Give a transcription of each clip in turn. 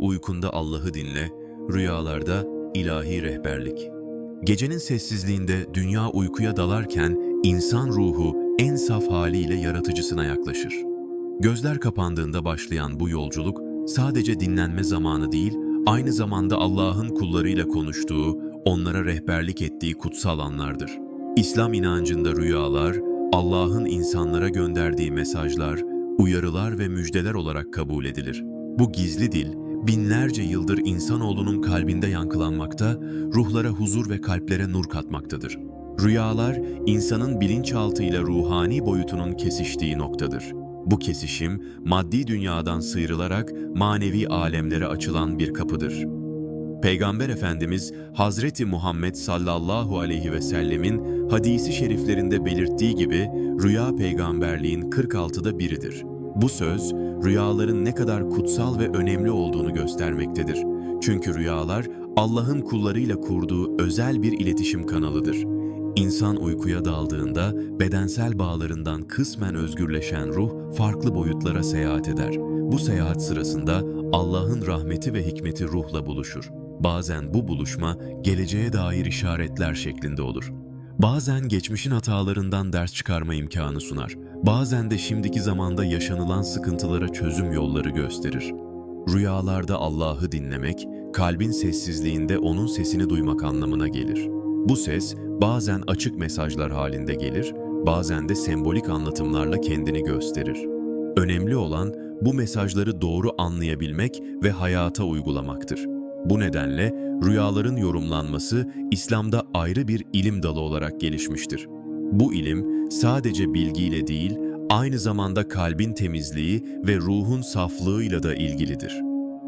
uykunda Allah'ı dinle, rüyalarda ilahi rehberlik. Gecenin sessizliğinde dünya uykuya dalarken insan ruhu en saf haliyle yaratıcısına yaklaşır. Gözler kapandığında başlayan bu yolculuk sadece dinlenme zamanı değil, aynı zamanda Allah'ın kullarıyla konuştuğu, onlara rehberlik ettiği kutsal anlardır. İslam inancında rüyalar, Allah'ın insanlara gönderdiği mesajlar, uyarılar ve müjdeler olarak kabul edilir. Bu gizli dil, binlerce yıldır insanoğlunun kalbinde yankılanmakta, ruhlara huzur ve kalplere nur katmaktadır. Rüyalar, insanın bilinçaltı ile ruhani boyutunun kesiştiği noktadır. Bu kesişim, maddi dünyadan sıyrılarak manevi alemlere açılan bir kapıdır. Peygamber Efendimiz Hazreti Muhammed sallallahu aleyhi ve sellemin hadisi şeriflerinde belirttiği gibi rüya peygamberliğin 46'da biridir. Bu söz rüyaların ne kadar kutsal ve önemli olduğunu göstermektedir. Çünkü rüyalar Allah'ın kullarıyla kurduğu özel bir iletişim kanalıdır. İnsan uykuya daldığında bedensel bağlarından kısmen özgürleşen ruh farklı boyutlara seyahat eder. Bu seyahat sırasında Allah'ın rahmeti ve hikmeti ruhla buluşur. Bazen bu buluşma geleceğe dair işaretler şeklinde olur. Bazen geçmişin hatalarından ders çıkarma imkanı sunar. Bazen de şimdiki zamanda yaşanılan sıkıntılara çözüm yolları gösterir. Rüyalarda Allah'ı dinlemek, kalbin sessizliğinde onun sesini duymak anlamına gelir. Bu ses bazen açık mesajlar halinde gelir, bazen de sembolik anlatımlarla kendini gösterir. Önemli olan bu mesajları doğru anlayabilmek ve hayata uygulamaktır. Bu nedenle rüyaların yorumlanması İslam'da ayrı bir ilim dalı olarak gelişmiştir. Bu ilim sadece bilgiyle değil, aynı zamanda kalbin temizliği ve ruhun saflığıyla da ilgilidir.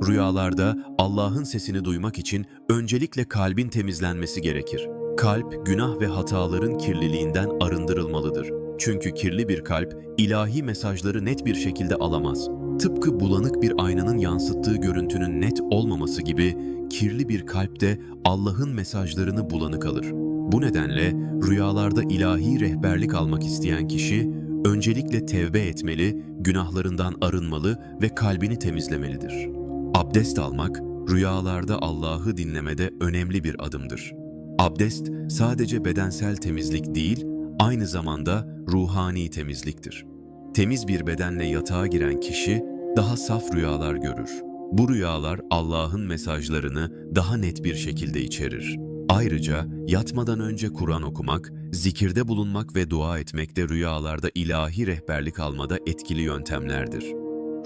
Rüyalarda Allah'ın sesini duymak için öncelikle kalbin temizlenmesi gerekir. Kalp, günah ve hataların kirliliğinden arındırılmalıdır. Çünkü kirli bir kalp ilahi mesajları net bir şekilde alamaz. Tıpkı bulanık bir aynanın yansıttığı görüntünün net olmaması gibi kirli bir kalp de Allah'ın mesajlarını bulanık alır. Bu nedenle rüyalarda ilahi rehberlik almak isteyen kişi öncelikle tevbe etmeli, günahlarından arınmalı ve kalbini temizlemelidir. Abdest almak rüyalarda Allah'ı dinlemede önemli bir adımdır. Abdest sadece bedensel temizlik değil, aynı zamanda ruhani temizliktir. Temiz bir bedenle yatağa giren kişi daha saf rüyalar görür. Bu rüyalar Allah'ın mesajlarını daha net bir şekilde içerir. Ayrıca yatmadan önce Kur'an okumak, zikirde bulunmak ve dua etmek de rüyalarda ilahi rehberlik almada etkili yöntemlerdir.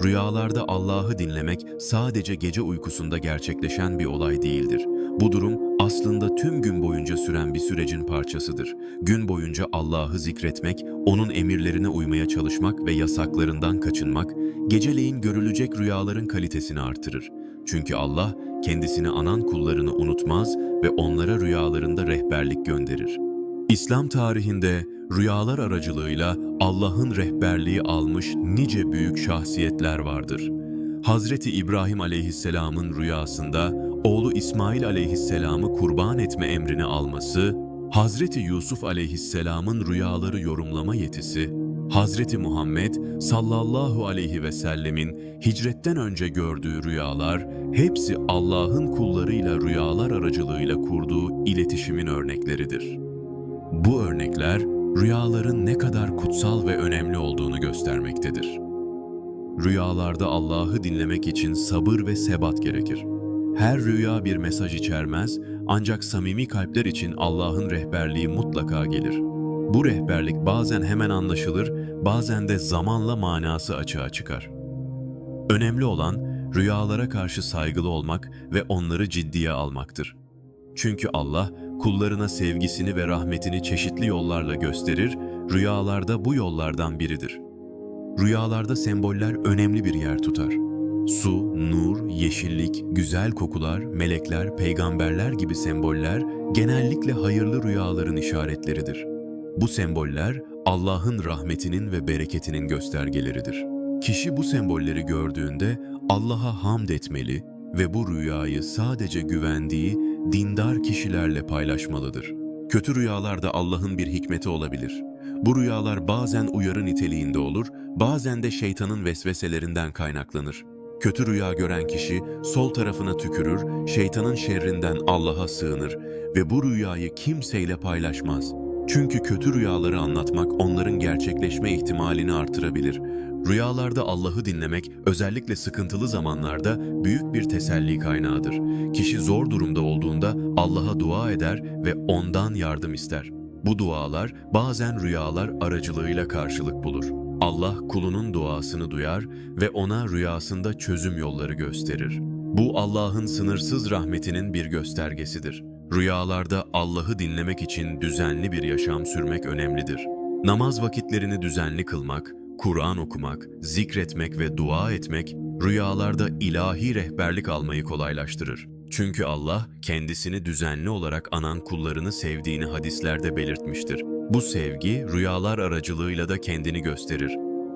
Rüyalarda Allah'ı dinlemek sadece gece uykusunda gerçekleşen bir olay değildir. Bu durum aslında tüm gün boyunca süren bir sürecin parçasıdır. Gün boyunca Allah'ı zikretmek, onun emirlerine uymaya çalışmak ve yasaklarından kaçınmak, geceleyin görülecek rüyaların kalitesini artırır. Çünkü Allah kendisini anan kullarını unutmaz ve onlara rüyalarında rehberlik gönderir. İslam tarihinde rüyalar aracılığıyla Allah'ın rehberliği almış nice büyük şahsiyetler vardır. Hazreti İbrahim aleyhisselamın rüyasında oğlu İsmail aleyhisselamı kurban etme emrini alması, Hazreti Yusuf aleyhisselamın rüyaları yorumlama yetisi, Hazreti Muhammed sallallahu aleyhi ve sellemin hicretten önce gördüğü rüyalar hepsi Allah'ın kullarıyla rüyalar aracılığıyla kurduğu iletişimin örnekleridir. Bu örnekler rüyaların ne kadar kutsal ve önemli olduğunu göstermektedir. Rüyalarda Allah'ı dinlemek için sabır ve sebat gerekir. Her rüya bir mesaj içermez ancak samimi kalpler için Allah'ın rehberliği mutlaka gelir. Bu rehberlik bazen hemen anlaşılır, bazen de zamanla manası açığa çıkar. Önemli olan rüyalara karşı saygılı olmak ve onları ciddiye almaktır. Çünkü Allah kullarına sevgisini ve rahmetini çeşitli yollarla gösterir, rüyalarda bu yollardan biridir. Rüyalarda semboller önemli bir yer tutar. Su, nur, yeşillik, güzel kokular, melekler, peygamberler gibi semboller genellikle hayırlı rüyaların işaretleridir. Bu semboller Allah'ın rahmetinin ve bereketinin göstergeleridir. Kişi bu sembolleri gördüğünde Allah'a hamd etmeli ve bu rüyayı sadece güvendiği dindar kişilerle paylaşmalıdır. Kötü rüyalarda Allah'ın bir hikmeti olabilir. Bu rüyalar bazen uyarı niteliğinde olur, bazen de şeytanın vesveselerinden kaynaklanır. Kötü rüya gören kişi sol tarafına tükürür, şeytanın şerrinden Allah'a sığınır ve bu rüyayı kimseyle paylaşmaz. Çünkü kötü rüyaları anlatmak onların gerçekleşme ihtimalini artırabilir. Rüyalarda Allah'ı dinlemek özellikle sıkıntılı zamanlarda büyük bir teselli kaynağıdır. Kişi zor durumda olduğunda Allah'a dua eder ve ondan yardım ister. Bu dualar bazen rüyalar aracılığıyla karşılık bulur. Allah kulunun duasını duyar ve ona rüyasında çözüm yolları gösterir. Bu Allah'ın sınırsız rahmetinin bir göstergesidir. Rüyalarda Allah'ı dinlemek için düzenli bir yaşam sürmek önemlidir. Namaz vakitlerini düzenli kılmak, Kur'an okumak, zikretmek ve dua etmek rüyalarda ilahi rehberlik almayı kolaylaştırır. Çünkü Allah kendisini düzenli olarak anan kullarını sevdiğini hadislerde belirtmiştir. Bu sevgi rüyalar aracılığıyla da kendini gösterir.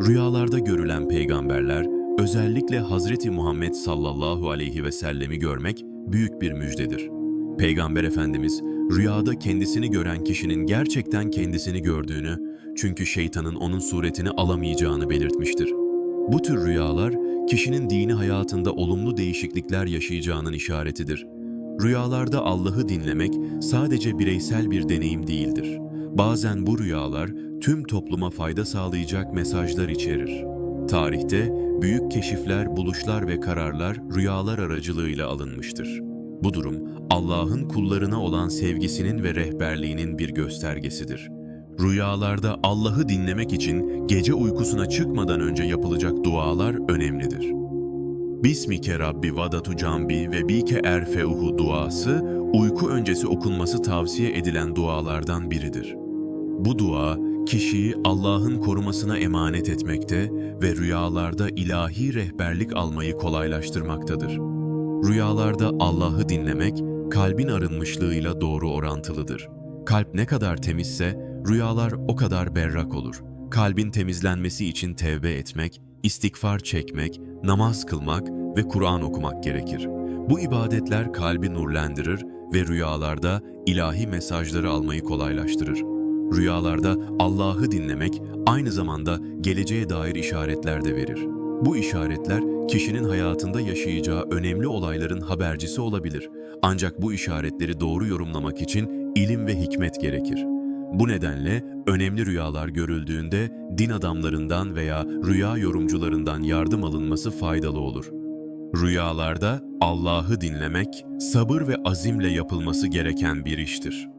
Rüyalarda görülen peygamberler özellikle Hazreti Muhammed sallallahu aleyhi ve sellemi görmek büyük bir müjdedir. Peygamber Efendimiz rüyada kendisini gören kişinin gerçekten kendisini gördüğünü, çünkü şeytanın onun suretini alamayacağını belirtmiştir. Bu tür rüyalar kişinin dini hayatında olumlu değişiklikler yaşayacağının işaretidir. Rüyalarda Allah'ı dinlemek sadece bireysel bir deneyim değildir. Bazen bu rüyalar tüm topluma fayda sağlayacak mesajlar içerir. Tarihte büyük keşifler, buluşlar ve kararlar rüyalar aracılığıyla alınmıştır. Bu durum Allah'ın kullarına olan sevgisinin ve rehberliğinin bir göstergesidir. Rüyalarda Allah'ı dinlemek için gece uykusuna çıkmadan önce yapılacak dualar önemlidir. Bismike Rabbi vadatu cambi ve bike erfeuhu duası uyku öncesi okunması tavsiye edilen dualardan biridir. Bu dua kişiyi Allah'ın korumasına emanet etmekte ve rüyalarda ilahi rehberlik almayı kolaylaştırmaktadır. Rüyalarda Allah'ı dinlemek kalbin arınmışlığıyla doğru orantılıdır. Kalp ne kadar temizse rüyalar o kadar berrak olur. Kalbin temizlenmesi için tevbe etmek, istikfar çekmek, namaz kılmak ve Kur'an okumak gerekir. Bu ibadetler kalbi nurlandırır ve rüyalarda ilahi mesajları almayı kolaylaştırır. Rüyalarda Allah'ı dinlemek aynı zamanda geleceğe dair işaretler de verir. Bu işaretler kişinin hayatında yaşayacağı önemli olayların habercisi olabilir. Ancak bu işaretleri doğru yorumlamak için ilim ve hikmet gerekir. Bu nedenle önemli rüyalar görüldüğünde din adamlarından veya rüya yorumcularından yardım alınması faydalı olur. Rüyalarda Allah'ı dinlemek sabır ve azimle yapılması gereken bir iştir.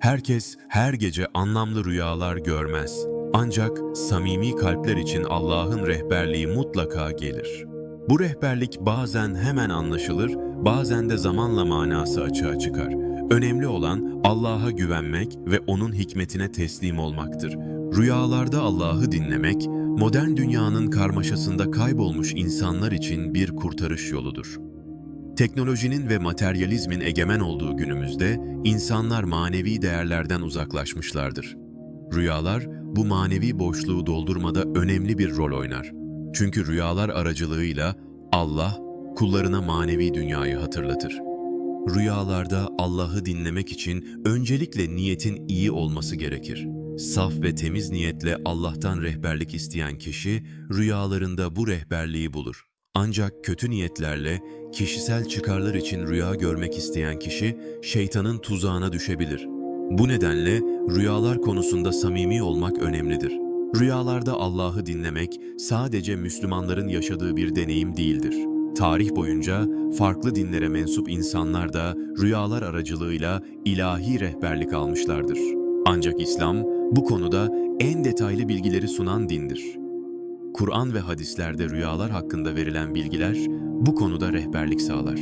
Herkes her gece anlamlı rüyalar görmez. Ancak samimi kalpler için Allah'ın rehberliği mutlaka gelir. Bu rehberlik bazen hemen anlaşılır, bazen de zamanla manası açığa çıkar. Önemli olan Allah'a güvenmek ve onun hikmetine teslim olmaktır. Rüyalarda Allah'ı dinlemek, modern dünyanın karmaşasında kaybolmuş insanlar için bir kurtarış yoludur. Teknolojinin ve materyalizmin egemen olduğu günümüzde insanlar manevi değerlerden uzaklaşmışlardır. Rüyalar bu manevi boşluğu doldurmada önemli bir rol oynar. Çünkü rüyalar aracılığıyla Allah kullarına manevi dünyayı hatırlatır. Rüyalarda Allah'ı dinlemek için öncelikle niyetin iyi olması gerekir. Saf ve temiz niyetle Allah'tan rehberlik isteyen kişi rüyalarında bu rehberliği bulur. Ancak kötü niyetlerle kişisel çıkarlar için rüya görmek isteyen kişi şeytanın tuzağına düşebilir. Bu nedenle rüyalar konusunda samimi olmak önemlidir. Rüyalarda Allah'ı dinlemek sadece Müslümanların yaşadığı bir deneyim değildir. Tarih boyunca farklı dinlere mensup insanlar da rüyalar aracılığıyla ilahi rehberlik almışlardır. Ancak İslam bu konuda en detaylı bilgileri sunan dindir. Kur'an ve hadislerde rüyalar hakkında verilen bilgiler bu konuda rehberlik sağlar.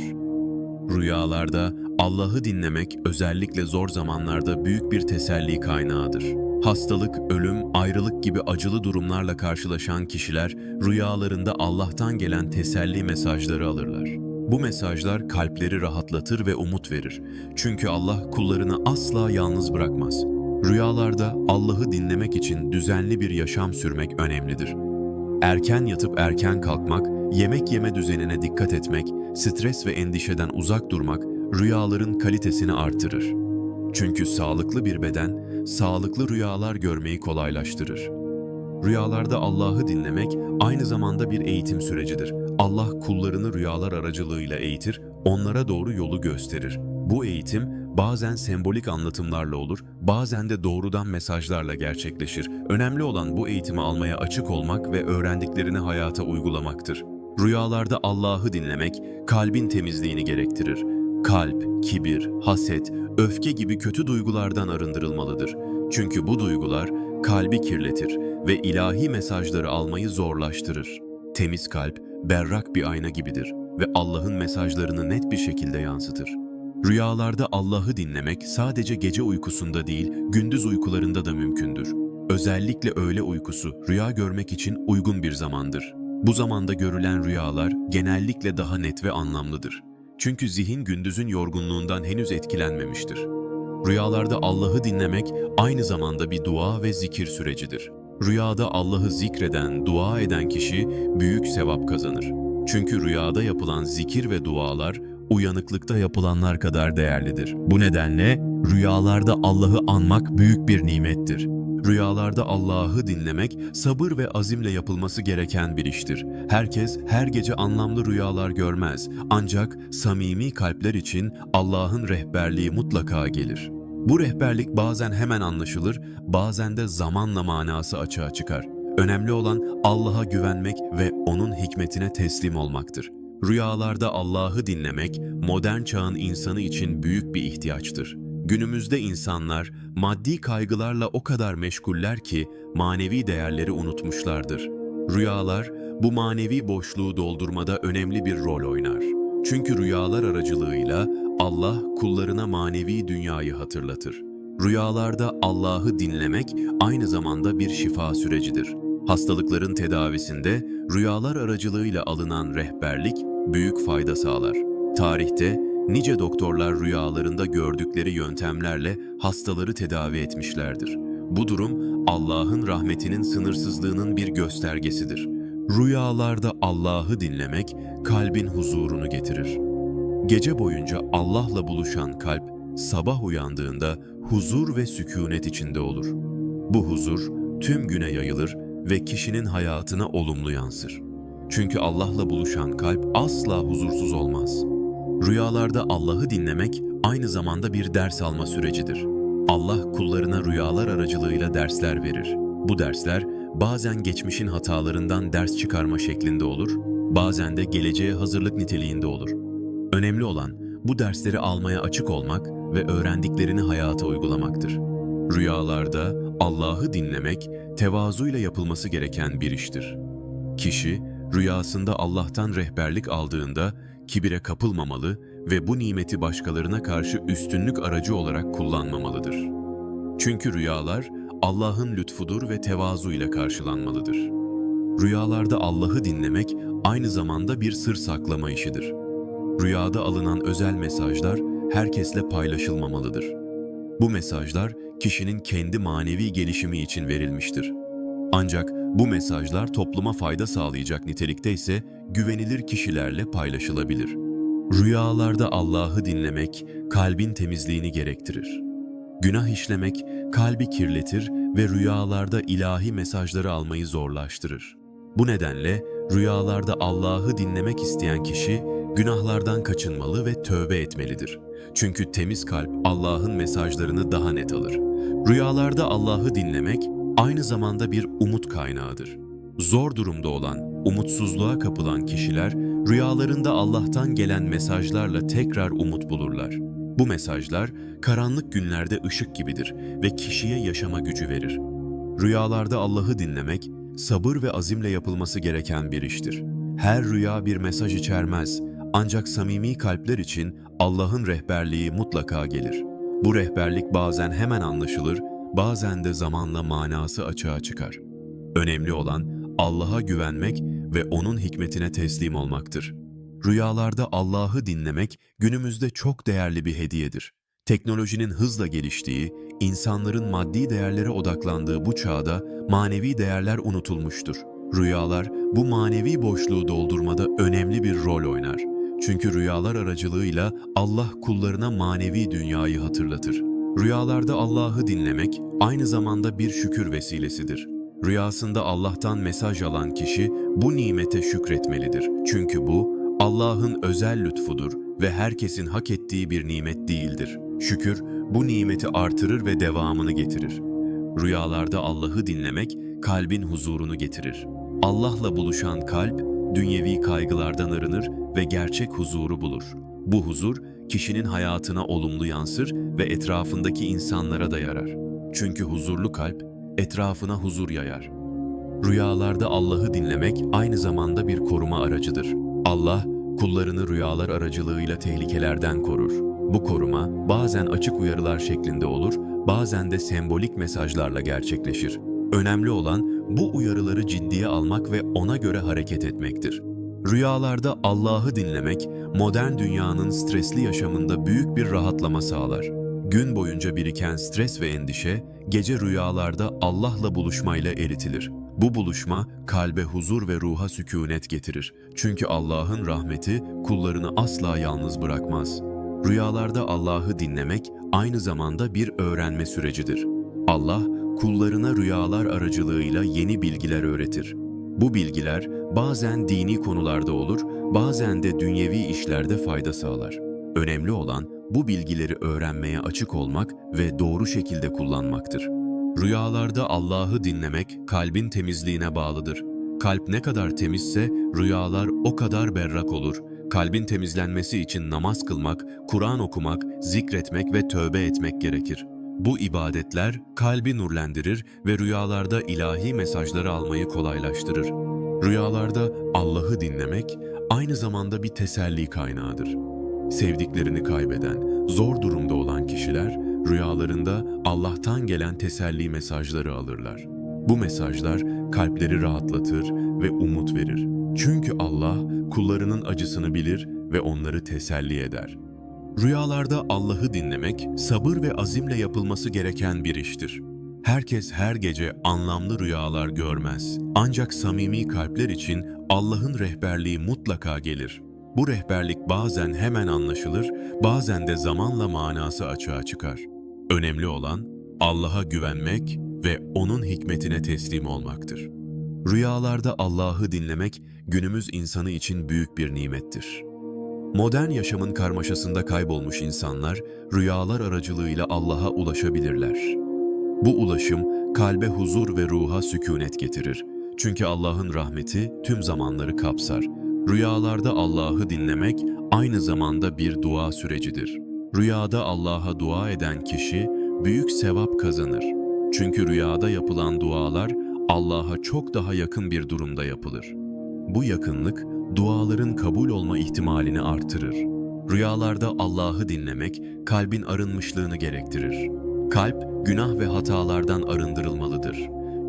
Rüyalarda Allah'ı dinlemek özellikle zor zamanlarda büyük bir teselli kaynağıdır. Hastalık, ölüm, ayrılık gibi acılı durumlarla karşılaşan kişiler rüyalarında Allah'tan gelen teselli mesajları alırlar. Bu mesajlar kalpleri rahatlatır ve umut verir. Çünkü Allah kullarını asla yalnız bırakmaz. Rüyalarda Allah'ı dinlemek için düzenli bir yaşam sürmek önemlidir. Erken yatıp erken kalkmak, yemek yeme düzenine dikkat etmek, stres ve endişeden uzak durmak rüyaların kalitesini artırır. Çünkü sağlıklı bir beden, sağlıklı rüyalar görmeyi kolaylaştırır. Rüyalarda Allah'ı dinlemek aynı zamanda bir eğitim sürecidir. Allah kullarını rüyalar aracılığıyla eğitir, onlara doğru yolu gösterir. Bu eğitim bazen sembolik anlatımlarla olur, bazen de doğrudan mesajlarla gerçekleşir. Önemli olan bu eğitimi almaya açık olmak ve öğrendiklerini hayata uygulamaktır. Rüyalarda Allah'ı dinlemek kalbin temizliğini gerektirir. Kalp, kibir, haset, öfke gibi kötü duygulardan arındırılmalıdır. Çünkü bu duygular kalbi kirletir ve ilahi mesajları almayı zorlaştırır. Temiz kalp berrak bir ayna gibidir ve Allah'ın mesajlarını net bir şekilde yansıtır. Rüyalarda Allah'ı dinlemek sadece gece uykusunda değil, gündüz uykularında da mümkündür. Özellikle öğle uykusu rüya görmek için uygun bir zamandır. Bu zamanda görülen rüyalar genellikle daha net ve anlamlıdır. Çünkü zihin gündüzün yorgunluğundan henüz etkilenmemiştir. Rüyalarda Allah'ı dinlemek aynı zamanda bir dua ve zikir sürecidir. Rüyada Allah'ı zikreden, dua eden kişi büyük sevap kazanır. Çünkü rüyada yapılan zikir ve dualar uyanıklıkta yapılanlar kadar değerlidir. Bu nedenle rüyalarda Allah'ı anmak büyük bir nimettir. Rüyalarda Allah'ı dinlemek sabır ve azimle yapılması gereken bir iştir. Herkes her gece anlamlı rüyalar görmez. Ancak samimi kalpler için Allah'ın rehberliği mutlaka gelir. Bu rehberlik bazen hemen anlaşılır, bazen de zamanla manası açığa çıkar. Önemli olan Allah'a güvenmek ve onun hikmetine teslim olmaktır. Rüyalarda Allah'ı dinlemek modern çağın insanı için büyük bir ihtiyaçtır. Günümüzde insanlar maddi kaygılarla o kadar meşguller ki manevi değerleri unutmuşlardır. Rüyalar bu manevi boşluğu doldurmada önemli bir rol oynar. Çünkü rüyalar aracılığıyla Allah kullarına manevi dünyayı hatırlatır. Rüyalarda Allah'ı dinlemek aynı zamanda bir şifa sürecidir. Hastalıkların tedavisinde rüyalar aracılığıyla alınan rehberlik büyük fayda sağlar. Tarihte nice doktorlar rüyalarında gördükleri yöntemlerle hastaları tedavi etmişlerdir. Bu durum Allah'ın rahmetinin sınırsızlığının bir göstergesidir. Rüyalarda Allah'ı dinlemek kalbin huzurunu getirir. Gece boyunca Allah'la buluşan kalp sabah uyandığında huzur ve sükunet içinde olur. Bu huzur tüm güne yayılır ve kişinin hayatına olumlu yansır. Çünkü Allah'la buluşan kalp asla huzursuz olmaz. Rüyalarda Allah'ı dinlemek aynı zamanda bir ders alma sürecidir. Allah kullarına rüyalar aracılığıyla dersler verir. Bu dersler bazen geçmişin hatalarından ders çıkarma şeklinde olur, bazen de geleceğe hazırlık niteliğinde olur. Önemli olan bu dersleri almaya açık olmak ve öğrendiklerini hayata uygulamaktır. Rüyalarda Allah'ı dinlemek tevazuyla yapılması gereken bir iştir. Kişi rüyasında Allah'tan rehberlik aldığında kibire kapılmamalı ve bu nimeti başkalarına karşı üstünlük aracı olarak kullanmamalıdır. Çünkü rüyalar Allah'ın lütfudur ve tevazu ile karşılanmalıdır. Rüyalarda Allah'ı dinlemek aynı zamanda bir sır saklama işidir. Rüyada alınan özel mesajlar herkesle paylaşılmamalıdır. Bu mesajlar kişinin kendi manevi gelişimi için verilmiştir. Ancak bu mesajlar topluma fayda sağlayacak nitelikte ise güvenilir kişilerle paylaşılabilir. Rüyalarda Allah'ı dinlemek kalbin temizliğini gerektirir. Günah işlemek kalbi kirletir ve rüyalarda ilahi mesajları almayı zorlaştırır. Bu nedenle rüyalarda Allah'ı dinlemek isteyen kişi günahlardan kaçınmalı ve tövbe etmelidir. Çünkü temiz kalp Allah'ın mesajlarını daha net alır. Rüyalarda Allah'ı dinlemek aynı zamanda bir umut kaynağıdır. Zor durumda olan, umutsuzluğa kapılan kişiler rüyalarında Allah'tan gelen mesajlarla tekrar umut bulurlar. Bu mesajlar karanlık günlerde ışık gibidir ve kişiye yaşama gücü verir. Rüyalarda Allah'ı dinlemek sabır ve azimle yapılması gereken bir iştir. Her rüya bir mesaj içermez ancak samimi kalpler için Allah'ın rehberliği mutlaka gelir. Bu rehberlik bazen hemen anlaşılır, bazen de zamanla manası açığa çıkar. Önemli olan Allah'a güvenmek ve onun hikmetine teslim olmaktır. Rüyalarda Allah'ı dinlemek günümüzde çok değerli bir hediyedir. Teknolojinin hızla geliştiği, insanların maddi değerlere odaklandığı bu çağda manevi değerler unutulmuştur. Rüyalar bu manevi boşluğu doldurmada önemli bir rol oynar. Çünkü rüyalar aracılığıyla Allah kullarına manevi dünyayı hatırlatır. Rüyalarda Allah'ı dinlemek aynı zamanda bir şükür vesilesidir. Rüyasında Allah'tan mesaj alan kişi bu nimete şükretmelidir. Çünkü bu Allah'ın özel lütfudur ve herkesin hak ettiği bir nimet değildir. Şükür bu nimeti artırır ve devamını getirir. Rüyalarda Allah'ı dinlemek kalbin huzurunu getirir. Allah'la buluşan kalp dünyevi kaygılardan arınır ve gerçek huzuru bulur. Bu huzur kişinin hayatına olumlu yansır ve etrafındaki insanlara da yarar. Çünkü huzurlu kalp etrafına huzur yayar. Rüyalarda Allah'ı dinlemek aynı zamanda bir koruma aracıdır. Allah kullarını rüyalar aracılığıyla tehlikelerden korur. Bu koruma bazen açık uyarılar şeklinde olur, bazen de sembolik mesajlarla gerçekleşir. Önemli olan bu uyarıları ciddiye almak ve ona göre hareket etmektir. Rüyalarda Allah'ı dinlemek modern dünyanın stresli yaşamında büyük bir rahatlama sağlar. Gün boyunca biriken stres ve endişe gece rüyalarda Allah'la buluşmayla eritilir. Bu buluşma kalbe huzur ve ruha sükunet getirir. Çünkü Allah'ın rahmeti kullarını asla yalnız bırakmaz. Rüyalarda Allah'ı dinlemek aynı zamanda bir öğrenme sürecidir. Allah kullarına rüyalar aracılığıyla yeni bilgiler öğretir. Bu bilgiler bazen dini konularda olur, bazen de dünyevi işlerde fayda sağlar. Önemli olan bu bilgileri öğrenmeye açık olmak ve doğru şekilde kullanmaktır. Rüyalarda Allah'ı dinlemek kalbin temizliğine bağlıdır. Kalp ne kadar temizse rüyalar o kadar berrak olur. Kalbin temizlenmesi için namaz kılmak, Kur'an okumak, zikretmek ve tövbe etmek gerekir. Bu ibadetler kalbi nurlendirir ve rüyalarda ilahi mesajları almayı kolaylaştırır. Rüyalarda Allah'ı dinlemek aynı zamanda bir teselli kaynağıdır. Sevdiklerini kaybeden, zor durumda olan kişiler rüyalarında Allah'tan gelen teselli mesajları alırlar. Bu mesajlar kalpleri rahatlatır ve umut verir. Çünkü Allah kullarının acısını bilir ve onları teselli eder. Rüyalarda Allah'ı dinlemek sabır ve azimle yapılması gereken bir iştir. Herkes her gece anlamlı rüyalar görmez. Ancak samimi kalpler için Allah'ın rehberliği mutlaka gelir. Bu rehberlik bazen hemen anlaşılır, bazen de zamanla manası açığa çıkar. Önemli olan Allah'a güvenmek ve O'nun hikmetine teslim olmaktır. Rüyalarda Allah'ı dinlemek günümüz insanı için büyük bir nimettir. Modern yaşamın karmaşasında kaybolmuş insanlar rüyalar aracılığıyla Allah'a ulaşabilirler. Bu ulaşım kalbe huzur ve ruha sükunet getirir. Çünkü Allah'ın rahmeti tüm zamanları kapsar. Rüyalarda Allah'ı dinlemek aynı zamanda bir dua sürecidir. Rüyada Allah'a dua eden kişi büyük sevap kazanır. Çünkü rüyada yapılan dualar Allah'a çok daha yakın bir durumda yapılır. Bu yakınlık duaların kabul olma ihtimalini artırır. Rüyalarda Allah'ı dinlemek kalbin arınmışlığını gerektirir. Kalp günah ve hatalardan arındırılmalıdır.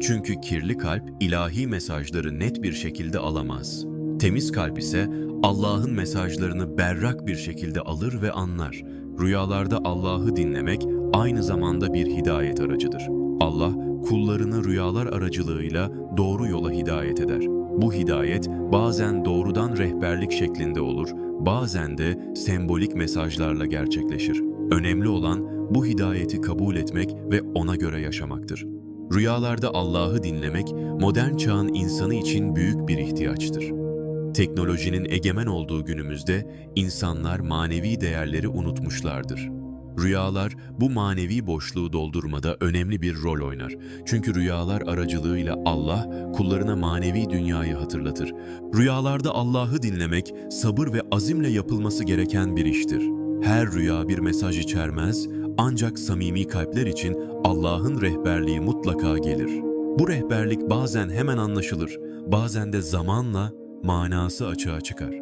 Çünkü kirli kalp ilahi mesajları net bir şekilde alamaz. Temiz kalp ise Allah'ın mesajlarını berrak bir şekilde alır ve anlar. Rüyalarda Allah'ı dinlemek aynı zamanda bir hidayet aracıdır. Allah kullarını rüyalar aracılığıyla doğru yola hidayet eder. Bu hidayet bazen doğrudan rehberlik şeklinde olur, bazen de sembolik mesajlarla gerçekleşir. Önemli olan bu hidayeti kabul etmek ve ona göre yaşamaktır. Rüyalarda Allah'ı dinlemek modern çağın insanı için büyük bir ihtiyaçtır. Teknolojinin egemen olduğu günümüzde insanlar manevi değerleri unutmuşlardır. Rüyalar bu manevi boşluğu doldurmada önemli bir rol oynar. Çünkü rüyalar aracılığıyla Allah kullarına manevi dünyayı hatırlatır. Rüyalarda Allah'ı dinlemek sabır ve azimle yapılması gereken bir iştir. Her rüya bir mesaj içermez ancak samimi kalpler için Allah'ın rehberliği mutlaka gelir. Bu rehberlik bazen hemen anlaşılır, bazen de zamanla manası açığa çıkar.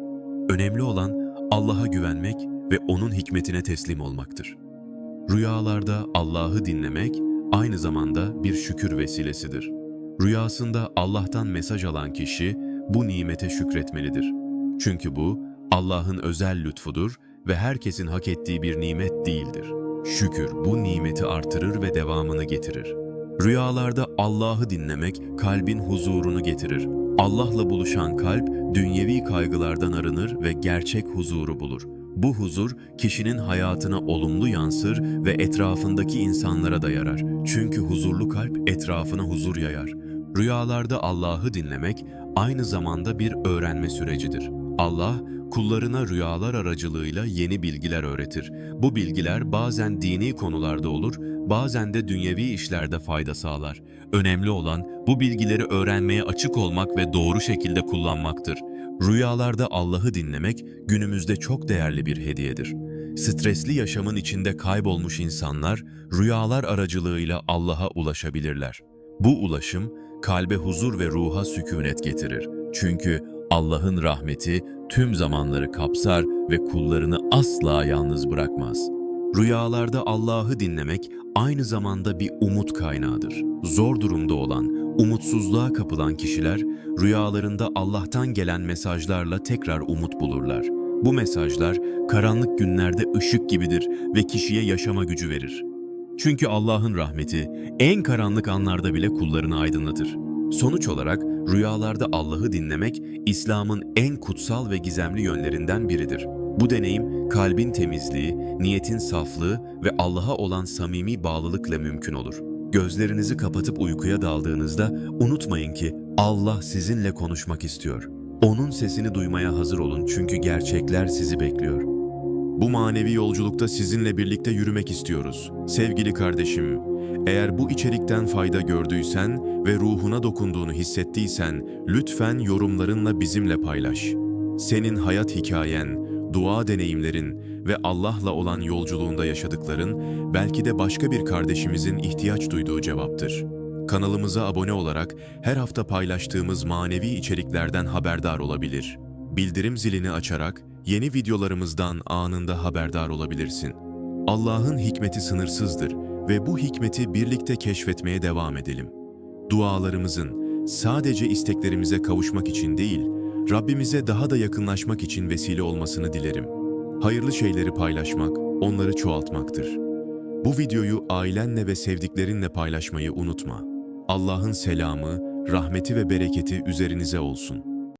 Önemli olan Allah'a güvenmek ve O'nun hikmetine teslim olmaktır. Rüyalarda Allah'ı dinlemek aynı zamanda bir şükür vesilesidir. Rüyasında Allah'tan mesaj alan kişi bu nimete şükretmelidir. Çünkü bu Allah'ın özel lütfudur ve herkesin hak ettiği bir nimet değildir. Şükür bu nimeti artırır ve devamını getirir. Rüyalarda Allah'ı dinlemek kalbin huzurunu getirir. Allah'la buluşan kalp dünyevi kaygılardan arınır ve gerçek huzuru bulur. Bu huzur kişinin hayatına olumlu yansır ve etrafındaki insanlara da yarar. Çünkü huzurlu kalp etrafına huzur yayar. Rüyalarda Allah'ı dinlemek aynı zamanda bir öğrenme sürecidir. Allah, kullarına rüyalar aracılığıyla yeni bilgiler öğretir. Bu bilgiler bazen dini konularda olur, bazen de dünyevi işlerde fayda sağlar. Önemli olan bu bilgileri öğrenmeye açık olmak ve doğru şekilde kullanmaktır. Rüyalarda Allah'ı dinlemek günümüzde çok değerli bir hediyedir. Stresli yaşamın içinde kaybolmuş insanlar rüyalar aracılığıyla Allah'a ulaşabilirler. Bu ulaşım kalbe huzur ve ruha sükunet getirir. Çünkü Allah'ın rahmeti tüm zamanları kapsar ve kullarını asla yalnız bırakmaz. Rüyalarda Allah'ı dinlemek aynı zamanda bir umut kaynağıdır. Zor durumda olan, umutsuzluğa kapılan kişiler rüyalarında Allah'tan gelen mesajlarla tekrar umut bulurlar. Bu mesajlar karanlık günlerde ışık gibidir ve kişiye yaşama gücü verir. Çünkü Allah'ın rahmeti en karanlık anlarda bile kullarını aydınlatır. Sonuç olarak rüyalarda Allah'ı dinlemek İslam'ın en kutsal ve gizemli yönlerinden biridir. Bu deneyim kalbin temizliği, niyetin saflığı ve Allah'a olan samimi bağlılıkla mümkün olur. Gözlerinizi kapatıp uykuya daldığınızda unutmayın ki Allah sizinle konuşmak istiyor. Onun sesini duymaya hazır olun çünkü gerçekler sizi bekliyor. Bu manevi yolculukta sizinle birlikte yürümek istiyoruz. Sevgili kardeşim, eğer bu içerikten fayda gördüysen ve ruhuna dokunduğunu hissettiysen lütfen yorumlarınla bizimle paylaş. Senin hayat hikayen, dua deneyimlerin ve Allah'la olan yolculuğunda yaşadıkların belki de başka bir kardeşimizin ihtiyaç duyduğu cevaptır. Kanalımıza abone olarak her hafta paylaştığımız manevi içeriklerden haberdar olabilir. Bildirim zilini açarak yeni videolarımızdan anında haberdar olabilirsin. Allah'ın hikmeti sınırsızdır ve bu hikmeti birlikte keşfetmeye devam edelim. Dualarımızın sadece isteklerimize kavuşmak için değil, Rabbimize daha da yakınlaşmak için vesile olmasını dilerim. Hayırlı şeyleri paylaşmak, onları çoğaltmaktır. Bu videoyu ailenle ve sevdiklerinle paylaşmayı unutma. Allah'ın selamı, rahmeti ve bereketi üzerinize olsun.